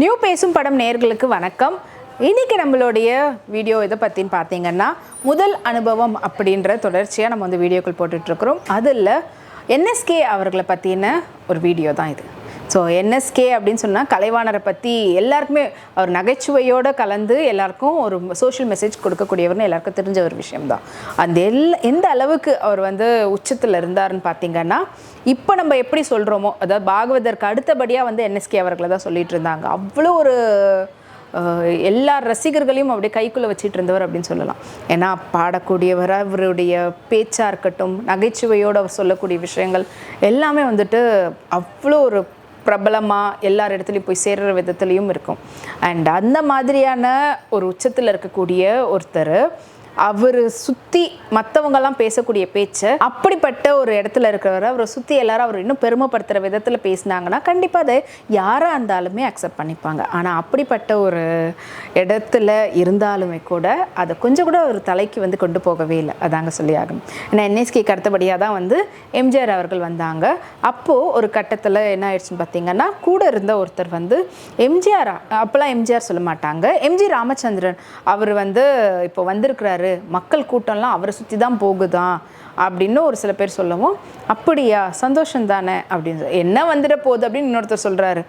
New பேசும் படம் நேர்களுக்கு வணக்கம். இன்னைக்கு நம்மளுடைய வீடியோ இதை பற்றின்னு பார்த்தீங்கன்னா முதல் அனுபவம் அப்படின்ற தொடர்ச்சியாக நம்ம வந்து வீடியோக்கள் போட்டுட்ருக்குறோம். அதில் என்எஸ்கே அவர்களை பற்றின ஒரு வீடியோ தான் இது. ஸோ என்எஸ்கே அப்படின்னு சொன்னால் கலைவாணரை பற்றி எல்லாருக்குமே அவர் நகைச்சுவையோடு கலந்து எல்லாருக்கும் ஒரு சோஷியல் மெசேஜ் கொடுக்கக்கூடியவர்னு எல்லாருக்கும் தெரிஞ்ச ஒரு விஷயம்தான். அந்த எல் எந்த அளவுக்கு அவர் வந்து உச்சத்தில் இருந்தாருன்னு பார்த்தீங்கன்னா இப்போ நம்ம எப்படி சொல்கிறோமோ அதாவது பாகவதற்கு அடுத்தபடியாக வந்து என்எஸ்கே அவர்களை தான் சொல்லிட்டு இருந்தாங்க. அவ்வளோ ஒரு எல்லா ரசிகர்களையும் அப்படியே கைக்குள்ளே வச்சுட்டு இருந்தவர் அப்படின்னு சொல்லலாம். ஏன்னா பாடக்கூடியவர் அவருடைய பேச்சாக இருக்கட்டும் நகைச்சுவையோடு அவர் சொல்லக்கூடிய விஷயங்கள் எல்லாமே வந்துட்டு அவ்வளோ ஒரு பிரபலமாக எல்லார் இடத்துலையும் போய் சேர்கிற விதத்துலையும் இருக்கும். அண்ட் அந்த மாதிரியான ஒரு உச்சத்தில் இருக்கக்கூடிய ஒருத்தர் அவர் சுற்றி மற்றவங்கெல்லாம் பேசக்கூடிய பேச்சு அப்படிப்பட்ட ஒரு இடத்துல இருக்கிறவர் அவரை சுற்றி எல்லாரும் அவர் இன்னும் பெருமைப்படுத்துகிற விதத்தில் பேசினாங்கன்னா கண்டிப்பாக அதை யாராக இருந்தாலுமே அக்செப்ட் பண்ணிப்பாங்க. ஆனால் அப்படிப்பட்ட ஒரு இடத்துல இருந்தாலுமே கூட அதை கொஞ்சம் கூட ஒரு தலைக்கு வந்து கொண்டு போகவே இல்லை. அதாங்க சொல்லி ஆகும் ஏன்னா என்எஸ்கேக்கு அடுத்தபடியாக தான் வந்து எம்ஜிஆர் அவர்கள் வந்தாங்க. அப்போது ஒரு கட்டத்தில் என்ன ஆயிடுச்சுன்னு பார்த்தீங்கன்னா கூட இருந்த ஒருத்தர் வந்து எம்ஜிஆர் அப்போல்லாம் எம்ஜிஆர் சொல்ல மாட்டாங்க. எம்ஜி ராமச்சந்திரன் அவர் வந்து இப்போ வந்திருக்கிறாரு. மக்கள் கூட்டம்லாம் அவரை சுற்றி தான் போகுதான் அப்படின்னு ஒரு சில பேர் சொல்லவும் அப்படியா சந்தோஷம் தானே அப்படின்னு சொல்லி, என்ன வந்துட போகுது? அப்படின்னு இன்னொருத்தர் சொல்கிறாரு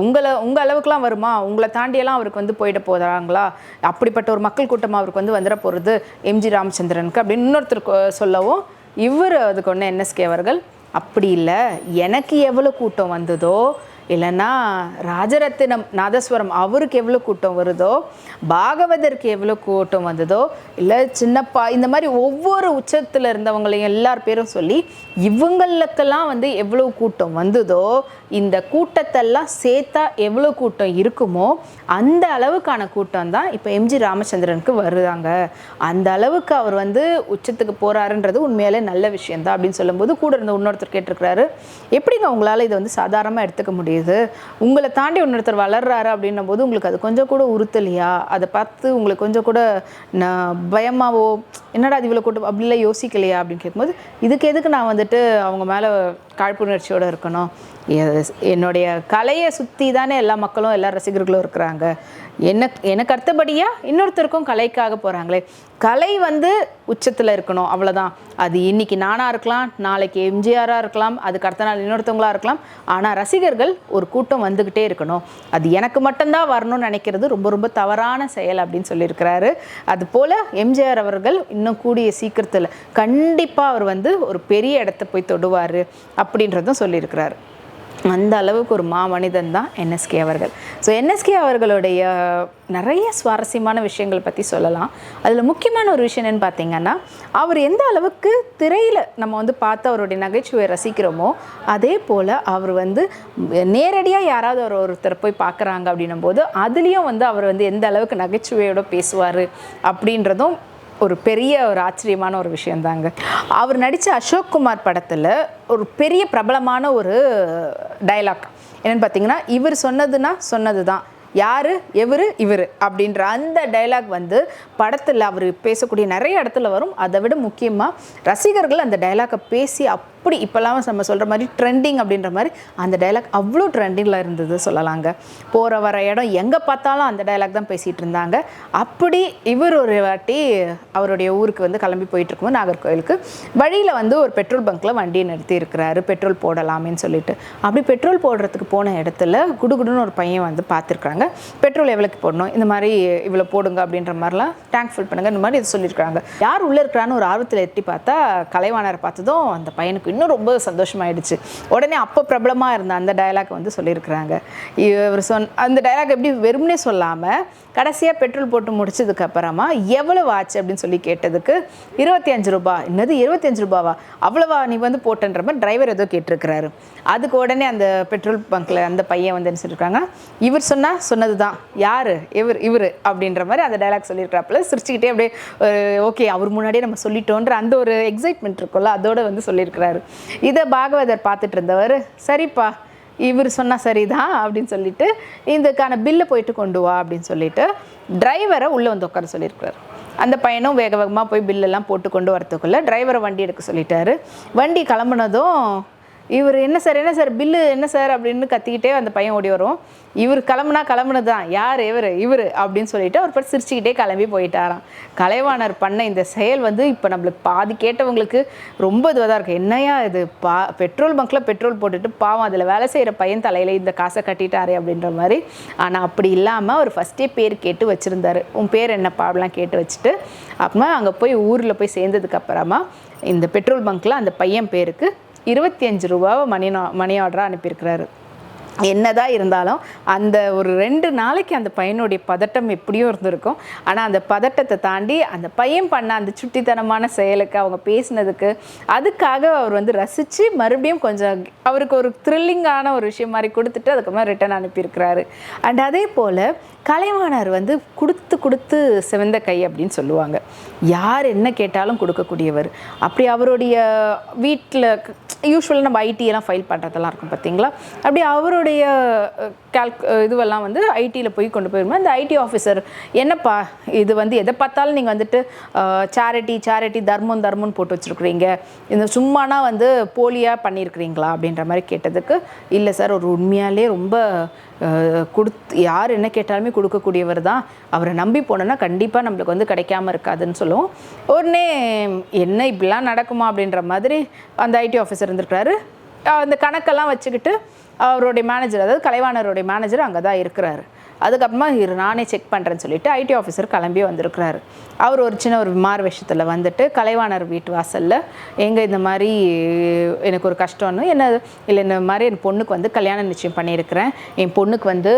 உங்களை உங்கள் அளவுக்குலாம் வருமா? உங்களை தாண்டியெல்லாம் அவருக்கு வந்து போயிட போகிறாங்களா அப்படிப்பட்ட ஒரு மக்கள் கூட்டம் அவருக்கு வந்து வந்துட போகிறது எம்ஜி ராமச்சந்திரனுக்கு? அப்படின்னு இன்னொருத்தர் சொல்லவும் இவர் அதுக்கு ஒன்று என்எஸ்கே அவர்கள் அப்படி இல்லை. எனக்கு எவ்வளோ கூட்டம் வந்ததோ இல்லைன்னா ராஜரத்தினம் நாதஸ்வரம் அவருக்கு எவ்வளோ கூட்டம் வருதோ பாகவதற்கு எவ்வளோ கூட்டம் வந்ததோ இல்லை சின்னப்பா இந்த மாதிரி ஒவ்வொரு உச்சத்தில் இருந்தவங்களையும் எல்லார் பேரும் சொல்லி இவங்களுக்கெல்லாம் வந்து எவ்வளோ கூட்டம் வந்ததோ இந்த கூட்டத்தெல்லாம் சேர்த்தா எவ்வளோ கூட்டம் இருக்குமோ அந்த அளவுக்கான கூட்டம் தான் இப்போ எம்ஜி ராமச்சந்திரனுக்கு வருதாங்க. அந்த அளவுக்கு அவர் வந்து உச்சத்துக்கு போகிறாருன்றது உண்மையாலே நல்ல விஷயம்தான் அப்படின்னு சொல்லும்போது கூட இருந்த இன்னொருத்தர் கேட்டிருக்கிறாரு எப்படிங்க உங்களால் இதை வந்து சாதாரணமாக எடுத்துக்க முடியும் முடியுது உங்களை தாண்டி இன்னொருத்தர் வளர்றாரு அப்படின்னும் போது உங்களுக்கு அது கொஞ்சம் கூட உறுத்தலையா? அதை பார்த்து உங்களுக்கு கொஞ்சம் கூட நான் பயமாவோ என்னடா அது இவ்வளோ கூட்டம் அப்படிலாம் யோசிக்கலையா? அப்படின்னு கேட்கும்போது இதுக்கு எதுக்கு நான் வந்துட்டு அவங்க மேலே காழ்ப்புணர்ச்சியோடு இருக்கணும்? என்னுடைய கலையை சுற்றி தானே எல்லா மக்களும் எல்லா ரசிகர்களும் இருக்கிறாங்க. என்ன எனக்கு அடுத்தபடியாக இன்னொருத்தருக்கும் கலைக்காக போகிறாங்களே கலை வந்து உச்சத்தில் இருக்கணும் அவ்வளோதான் அது இன்னைக்கு நானாக இருக்கலாம் நாளைக்கு எம்ஜிஆராக இருக்கலாம் அதுக்கு அடுத்த நாள் இன்னொருத்தவங்களா இருக்கலாம். ஆனால் ரசிகர்கள் ஒரு கூட்டம் வந்துக்கிட்டே இருக்கணும். அது எனக்கு மட்டும்தான் வரணும்னு நினைக்கிறது ரொம்ப ரொம்ப தவறான செயல் அப்படின்னு சொல்லியிருக்கிறாரு. அது போல் எம்ஜிஆர் அவர்கள் இன்னும் கூடிய சீக்கிரத்தில் கண்டிப்பாக அவர் வந்து ஒரு பெரிய இடத்த போய் தொடுவார் அப்படின்றதும் சொல்லியிருக்கிறாரு. அந்த அளவுக்கு ஒரு மாமனிதன் தான் என்எஸ்கே அவர்கள். ஸோ என்எஸ்கே அவர்களுடைய நிறைய சுவாரஸ்யமான விஷயங்கள் பற்றி சொல்லலாம். அதில் முக்கியமான ஒரு விஷயம் என்னன்னு பார்த்தீங்கன்னா அவர் எந்த அளவுக்கு திரையில் நம்ம வந்து பார்த்து அவருடைய நகைச்சுவையை ரசிக்கிறோமோ அதே போல் அவர் வந்து நேரடியாக யாராவது ஒரு ஒருத்தர் போய் பார்க்குறாங்க அப்படின்னும் போது அதுலேயும் வந்து அவர் வந்து எந்த அளவுக்கு நகைச்சுவையோடு பேசுவார் அப்படின்றதும் ஒரு பெரிய ஒரு ஆச்சரியமான ஒரு விஷயந்தாங்க. அவர் நடித்த அசோக் குமார் படத்தில் ஒரு பெரிய பிரபலமான ஒரு டயலாக் என்னென்னு பார்த்தீங்கன்னா இவர் சொன்னதுன்னா சொன்னது தான் யார்? எவர்? இவர். அப்படின்ற அந்த டயலாக் வந்து படத்தில் அவர் பேசக்கூடிய நிறைய இடத்துல வரும். அதை விட முக்கியமாக ரசிகர்கள் அந்த டயலாக்கை பேசி அப் அப்படி இப்போல்லாம் நம்ம சொல்கிற மாதிரி ட்ரெண்டிங் அப்படின்ற மாதிரி அந்த டைலாக் அவ்வளோ ட்ரெண்டிங்கில் இருந்தது சொல்லலாங்க. போகிற வர இடம் எங்கே பார்த்தாலும் அந்த டயலாக் தான் பேசிகிட்டு இருந்தாங்க. அப்படி இவர் ஒரு வாட்டி அவருடைய ஊருக்கு வந்து கிளம்பி போயிட்டு இருக்கும்போது நாகர்கோயிலுக்கு வழியில் வந்து ஒரு பெட்ரோல் பங்க்கில் வண்டியை நிறுத்தி இருக்கிறாரு. பெட்ரோல் போடலாமேன்னு சொல்லிட்டு. அப்படி பெட்ரோல் போடுறதுக்கு போன இடத்துல குடுகுடுன்னு ஒரு பையன் வந்து பார்த்துருக்காங்க பெட்ரோல் எவ்வளோக்கு போடணும்? இந்த மாதிரி இவ்வளோ போடுங்க அப்படின்ற மாதிரிலாம் டேங்க் ஃபில் பண்ணுங்க. இந்த மாதிரி இது சொல்லியிருக்காங்க யார் உள்ளே இருக்கிறான்னு ஒரு ஆர்வத்தில் எட்டி பார்த்தா கலைவாணரை பார்த்ததும் அந்த பையனுக்கு இன்னும் ரொம்ப சந்தோஷமாயிடுச்சு. உடனே அப்போ பிரபலமாக இருந்த அந்த டயலாக் வந்து சொல்லியிருக்கிறாங்க. இவர் சொன் அந்த டயலாக் எப்படி வெறும்னே சொல்லாமல் கடைசியாக பெட்ரோல் போட்டு முடிச்சதுக்கு அப்புறமா எவ்வளவு ஆச்சு அப்படின்னு சொல்லி கேட்டதுக்கு இருபத்தி அஞ்சு ரூபா. என்னது இருபத்தி அஞ்சு ரூபாவா? அவ்வளவா நீ வந்து போட்டன்ற மாதிரி டிரைவர் ஏதோ கேட்டிருக்கிறாரு. அதுக்கு உடனே அந்த பெட்ரோல் பங்க்கில் அந்த பையன் வந்து என்ன சொல்லியிருக்காங்க இவர் சொன்னால் சொன்னது தான் யார்? இவர் இவர் அப்படின்ற மாதிரி அந்த டைலாக் சொல்லியிருக்கிறாப்புல சிரிச்சுக்கிட்டே அப்படியே ஓகே அவர் முன்னாடியே நம்ம சொல்லிட்டோன்ற அந்த ஒரு எக்ஸைட்மெண்ட் இருக்கும்ல அதோட வந்து சொல்லியிருக்கிறாரு. இதை பாகவதர் பார்த்துட்டு இருந்தவர் சரிப்பா இவர் சொன்னால் சரிதான் அப்படின்னு சொல்லிட்டு இதுக்கான பில்லை போயிட்டு கொண்டு வா அப்படின்னு சொல்லிட்டு டிரைவரை உள்ளே வந்து உட்கார சொல்லியிருக்கிறார். அந்த பையனும் வேக வேகமாக போய் பில்லெல்லாம் போட்டு கொண்டு வரத்துக்குள்ளே டிரைவரை வண்டி எடுக்க சொல்லிட்டாரு. வண்டி கிளம்புனதும் இவர் என்ன சார் என்ன சார் பில்லு என்ன சார் அப்படின்னு கத்திக்கிட்டே அந்த பையன் ஓடி வரும் இவர் கிளம்புனா கிளம்புனது தான் யார் இவர் இவர் அப்படின்னு சொல்லிட்டு அவர் பார்த்து சிரிச்சுக்கிட்டே கிளம்பி போயிட்டாராம். கலைவாணர் பண்ண இந்த செயல் வந்து இப்போ நம்மளுக்கு பாதி கேட்டவங்களுக்கு ரொம்ப இதுவாக தான் இருக்குது என்னையா இது? பா பெட்ரோல் பங்க்கில் பெட்ரோல் போட்டுட்டு பாவம் அதில் வேலை செய்கிற பையன் தலையில் இந்த காசை கட்டிட்டாரே அப்படின்ற மாதிரி. ஆனால் அப்படி இல்லாமல் அவர் ஃபஸ்ட்டே பேர் கேட்டு வச்சுருந்தாரு. உன் பேர் என்னப்பா? அப்படிலாம் கேட்டு வச்சுட்டு அப்புறமா அங்கே போய் ஊரில் போய் சேர்ந்ததுக்கு அப்புறமா இந்த பெட்ரோல் பங்க்கில் அந்த பையன் பேருக்கு இருபத்தி அஞ்சு ரூபாவை மணி நா- மணி ஆர்டராக அனுப்பியிருக்கிறாரு. என்னதான் இருந்தாலும் அந்த ஒரு ரெண்டு நாளைக்கு அந்த பையனுடைய பதட்டம் எப்படியும் இருந்திருக்கும். ஆனால் அந்த பதட்டத்தை தாண்டி அந்த பையன் பண்ண அந்த சுட்டித்தனமான செயலுக்கு அவங்க பேசினதுக்கு அதுக்காக அவர் வந்து ரசித்து மறுபடியும் கொஞ்சம் அவருக்கு ஒரு த்ரில்லிங்கான ஒரு விஷயம் மாதிரி கொடுத்துட்டு அதுக்கப்புறம் ரிட்டர்ன் அனுப்பியிருக்கிறாரு. அண்ட் அதே போல் கலைவாணர் வந்து கொடுத்து கொடுத்து சிவந்த கை அப்படின்னு சொல்லுவாங்க. யார் என்ன கேட்டாலும் கொடுக்கக்கூடியவர். அப்படி அவருடைய வீட்டில் யூஸ்வலாக நம்ம ஐடி எல்லாம் ஃபைல் பண்ணுறதெல்லாம் இருக்கும் பார்த்தீங்களா? அப்படி அவருடைய கேல்க் இதுவெல்லாம் வந்து ஐடியில் போய் கொண்டு போயிருமா? இந்த ஐடி ஆஃபீஸர் என்னப்பா இது வந்து எதை பார்த்தாலும் நீங்கள் வந்துட்டு சேரிட்டி சேரிட்டி தர்மம் தர்மம்னு போட்டு வச்சுருக்குறீங்க. இந்த சும்மானா வந்து போலியாக பண்ணியிருக்கிறீங்களா? அப்படின்ற மாதிரி கேட்டதுக்கு இல்லை சார் ஒரு உண்மையாலே ரொம்ப கொடுத்து யார் என்ன கேட்டாலுமே கொடுக்கக்கூடியவர் தான். அவரை நம்பி போனோன்னா கண்டிப்பாக நம்மளுக்கு வந்து கிடைக்காம இருக்காதுன்னு சொல்லுவோம். உடனே என்ன இப்படிலாம் நடக்குமா? அப்படின்ற மாதிரி அந்த ஐடி ஆஃபீஸர் இருந்திருக்கிறாரு. இந்த அந்த கணக்கெல்லாம் வச்சுக்கிட்டு அவருடைய மேனேஜர் அதாவது கலைவாணருடைய மேனேஜர் அங்கே தான் இருக்கிறாரு. அதுக்கப்புறமா இரு நானே செக் பண்ணுறேன்னு சொல்லிட்டு ஐடி ஆஃபீஸர் கிளம்பி வந்திருக்கிறாரு. அவர் ஒரு சின்ன ஒரு மார் விஷயத்தில் வந்துட்டு கலைவாணர் வீட்டு வாசலில் எங்கே இந்த மாதிரி எனக்கு ஒரு கஷ்டம்னு என்ன இல்லை இந்த மாதிரி என் பொண்ணுக்கு வந்து கல்யாணம் நிச்சயம் பண்ணியிருக்கிறேன். என் பொண்ணுக்கு வந்து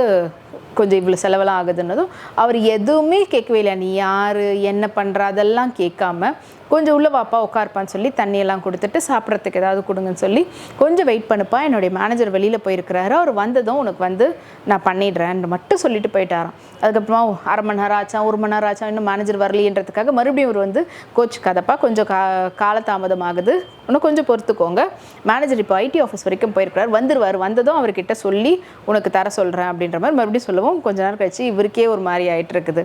கொஞ்சம் இவ்வளோ செலவெல்லாம் ஆகுதுன்னதும் அவர் எதுவுமே கேட்கவே இல்லை. நீ யார் என்ன பண்ணுற அதெல்லாம் கேட்காம கொஞ்சம் உள்ள வாப்பா உட்காருப்பான்னு சொல்லி தண்ணியெல்லாம் கொடுத்துட்டு சாப்பிட்றதுக்கு ஏதாவது கொடுங்கன்னு சொல்லி கொஞ்சம் வெயிட் பண்ணுப்பா. என்னுடைய மேனேஜர் வெளியில் போயிருக்கிறாரு. அவர் வந்ததும் உனக்கு வந்து நான் பண்ணிடுறேன்னு மட்டும் சொல்லிட்டு போயிட்டாராம். அதுக்கப்புறமா அரை மணி நேரம் ஆச்சா ஒரு மணி நேரம் ஆச்சா இன்னும் மேனேஜர் வரலைன்றதுக்காக மறுபடியும் அவர் வந்து கோச் கதப்பா கொஞ்சம் கா காலதாமதம் ஆகுது இன்னும் கொஞ்சம் பொறுத்துக்கோங்க. மேனேஜர் இப்போ ஐடி ஆஃபீஸ் வரைக்கும் போயிருக்கிறார். வந்துடுவார் வந்ததும் அவர்கிட்ட சொல்லி உனக்கு தர சொல்கிறேன் அப்படின்ற மாதிரி மறுபடியும் சொல்லவும் கொஞ்ச நேரம் கழிச்சு இவருக்கே ஒரு மாதிரி ஆகிட்டு இருக்குது.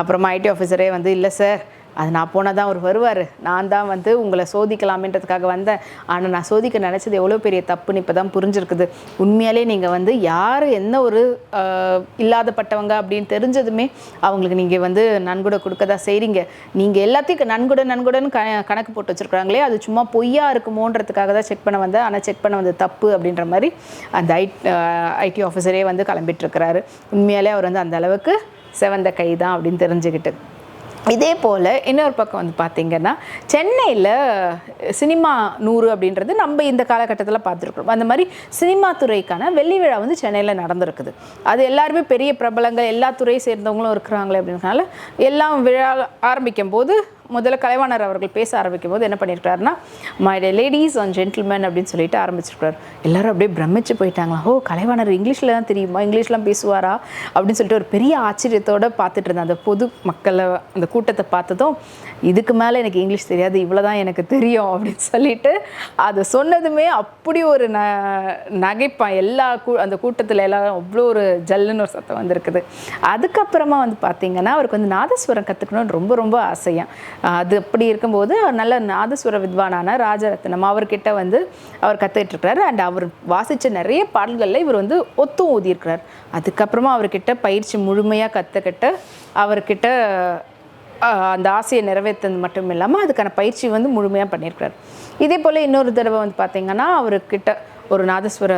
அப்புறமா ஐடி ஆஃபீஸரே வந்து இல்லை சார் அது நான் போனால் தான் அவர் வருவார். நான் தான் வந்து உங்களை சோதிக்கலாமேன்றதுக்காக வந்தேன். ஆனால் நான் சோதிக்க நினச்சது எவ்வளோ பெரிய தப்புன்னு இப்போ தான் புரிஞ்சிருக்குது. உண்மையாலே நீங்கள் வந்து யார் என்ன ஒரு இல்லாதப்பட்டவங்க அப்படின்னு தெரிஞ்சதுமே அவங்களுக்கு நீங்கள் வந்து நன்கொடை கொடுக்க தான் செய்கிறீங்க நீங்கள் எல்லாத்தையும் நன்கொடை நன்கொடைன்னு க கணக்கு போட்டு வச்சுருக்காங்களே அது சும்மா பொய்யா இருக்குமோன்றதுக்காக தான் செக் பண்ண வந்தேன். ஆனால் செக் பண்ண வந்து தப்பு அப்படின்ற மாதிரி அந்த ஐ ஐடி ஆஃபீஸரே வந்து கிளம்பிட்டுருக்கிறாரு உண்மையாலே அவர் வந்து அந்த அளவுக்கு செவந்த கை தான் அப்படின்னு தெரிஞ்சுக்கிட்டு. இதே போல் இன்னொரு பக்கம் வந்து பார்த்திங்கன்னா சென்னையில் சினிமா நூறு அப்படின்றது நம்ம இந்த காலகட்டத்தில் பார்த்துருக்குறோம். அந்த மாதிரி சினிமா துறைக்கான வெள்ளி விழா வந்து சென்னையில் நடந்திருக்குது. அது எல்லாருமே பெரிய பிரபலங்கள் எல்லா துறையை சேர்ந்தவங்களும் இருக்கிறாங்களே அப்படின்றனால எல்லாம் விழா ஆரம்பிக்கும் போது முதல்ல கலைவாணர் அவர்கள் பேச ஆரம்பிக்கும் போது என்ன பண்ணியிருக்காருன்னா மை லேடிஸ் அண்ட் ஜென்டில்மேன் அப்படின்னு சொல்லிட்டு ஆரம்பிச்சிருக்காரு எல்லாரும் அப்படியே பிரமிச்சு போயிட்டாங்களா ஓ கலைவாணர் இங்கிலீஷில் தான் தெரியுமா? இங்கிலீஷ்லாம் பேசுவாரா? அப்படின்னு சொல்லிட்டு ஒரு பெரிய ஆச்சரியத்தோட பார்த்துட்டு இருந்தேன் அந்த பொது மக்களை அந்த கூட்டத்தை பார்த்ததும் இதுக்கு மேலே எனக்கு இங்கிலீஷ் தெரியாது இவ்வளோ தான் எனக்கு தெரியும் அப்படின்னு சொல்லிட்டு அதை சொன்னதுமே அப்படி ஒரு ந நகைப்பான் எல்லா கூ அந்த கூட்டத்தில் எல்லாரும் அவ்வளோ ஒரு ஜல்லுன்னு ஒரு சத்தம் வந்திருக்குது. அதுக்கப்புறமா வந்து பார்த்தீங்கன்னா அவருக்கு வந்து நாதஸ்வரம் கற்றுக்கணும்னு ரொம்ப ரொம்ப ஆசையாக அது அப்படி இருக்கும்போது நல்ல நாதஸ்வர வித்வானான ராஜரத்னம் அவர்கிட்ட வந்து அவர் கற்றுக்கிட்டுருக்கிறாரு அண்ட் அவர் வாசித்த நிறைய பாடல்களில் இவர் வந்து ஒத்தும் ஊதியிருக்கிறார். அதுக்கப்புறமா அவர்கிட்ட பயிற்சி முழுமையாக கற்றுக்கிட்டு அவர்கிட்ட அந்த ஆசையை நிறைவேற்றது மட்டும் இல்லாமல் அதுக்கான பயிற்சி வந்து முழுமையாக பண்ணியிருக்கிறார். இதே போல் இன்னொரு தடவை வந்து பார்த்திங்கன்னா அவர்கிட்ட ஒரு நாதஸ்வர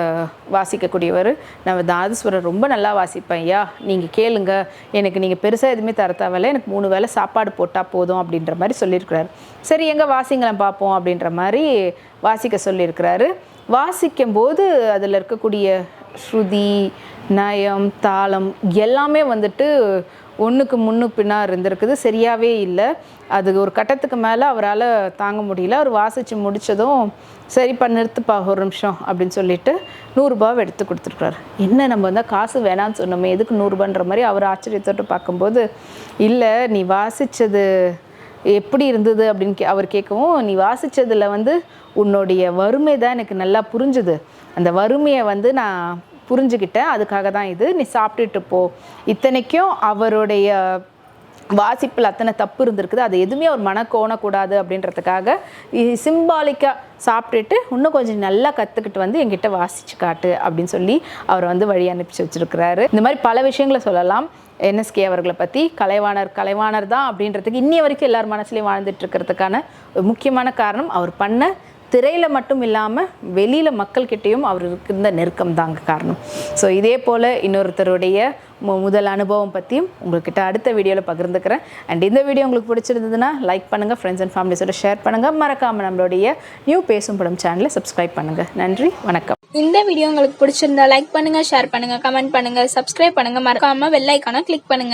வாசிக்கக்கூடியவர். நான் நாதஸ்வரம் ரொம்ப நல்லா வாசிப்பேன் ஐயா. நீங்கள் கேளுங்க. எனக்கு நீங்கள் பெருசாக எதுவுமே தர தேவையில்ல. எனக்கு மூணு வேளை சாப்பாடு போட்டால் போதும் அப்படின்ற மாதிரி சொல்லியிருக்கிறாரு. சரி எங்கே வாசிங்களை பார்ப்போம் அப்படின்ற மாதிரி வாசிக்க சொல்லியிருக்கிறாரு. வாசிக்கும்போது அதில் இருக்கக்கூடிய ஸ்ருதி நயம் தாளம் எல்லாமே வந்துட்டு ஒன்றுக்கு முன்னு பின்னா இருந்திருக்குது. சரியாகவே இல்லை. அது ஒரு கட்டத்துக்கு மேலே அவரால் தாங்க முடியல. அவர் வாசித்து முடித்ததும் சரிப்பா நிறுத்துப்பா ஒரு நிமிஷம் அப்படின்னு சொல்லிட்டு நூறுரூபாவை எடுத்து கொடுத்துருக்காரு என்ன நம்ம வந்து காசு வேணாம்னு சொன்னோமே எதுக்கு நூறுரூபான்ற மாதிரி அவர் ஆச்சரியத்தோடு பார்க்கும்போது இல்லை நீ வாசித்தது எப்படி இருந்தது? அப்படின்னு கே அவர் கேட்கவும் நீ வாசித்ததில் வந்து உன்னுடைய வறுமை தான் எனக்கு நல்லா புரிஞ்சுது. அந்த வறுமையை வந்து நான் புரிஞ்சுக்கிட்டேன் அதுக்காக தான் இது. நீ சாப்பிட்டுட்டு போ. இத்தனைக்கும் அவருடைய வாசிப்பில் அத்தனை தப்பு இருந்திருக்குது. அது எதுவுமே அவர் மன கோணக்கூடாது அப்படின்றதுக்காக சிம்பாலிக்காக சாப்பிட்டுட்டு இன்னும் கொஞ்சம் நல்லா கற்றுக்கிட்டு வந்து என்கிட்ட வாசிச்சு காட்டு அப்படின்னு சொல்லி அவரை வந்து வழி அனுப்பிச்சு வச்சிருக்கிறாரு. இந்த மாதிரி பல விஷயங்களை சொல்லலாம். என்எஸ்கே அவர்களை பற்றி கலைவாணர் கலைவாணர் தான் அப்படின்றதுக்கு இன்னி வரைக்கும் எல்லார் மனசுலேயும் வாழ்ந்துட்டு இருக்கிறதுக்கான ஒரு முக்கியமான காரணம் அவர் பண்ண திரையில் மட்டும் இல்லாமல் வெளியில் மக்கள்கிட்டேயும் அவருக்கு இருந்த நெருக்கம் தாங்க காரணம். ஸோ இதே போல் இன்னொருத்தருடைய மு முதல் அனுபவம் பற்றியும் உங்கள்கிட்ட அடுத்த வீடியோவில் பகிர்ந்துக்கிறேன். அண்ட் இந்த வீடியோ உங்களுக்கு பிடிச்சிருந்ததுன்னா லைக் பண்ணுங்கள் ஃப்ரெண்ட்ஸ் அண்ட் ஃபேமிலிஸோட ஷேர் பண்ணுங்கள் மறக்காமல் நம்மளுடைய நியூ பேசும் படம் சேனலை சப்ஸ்கிரைப் பண்ணுங்கள் நன்றி வணக்கம். இந்த வீடியோ உங்களுக்கு பிடிச்சிருந்தா லைக் பண்ணுங்க ஷேர் பண்ணுங்கள் கமெண்ட் பண்ணுங்கள் சப்ஸ்கிரைப் பண்ணுங்கள் மறக்காமல் வெள்ளைக்கான கிளிக் பண்ணுங்கள்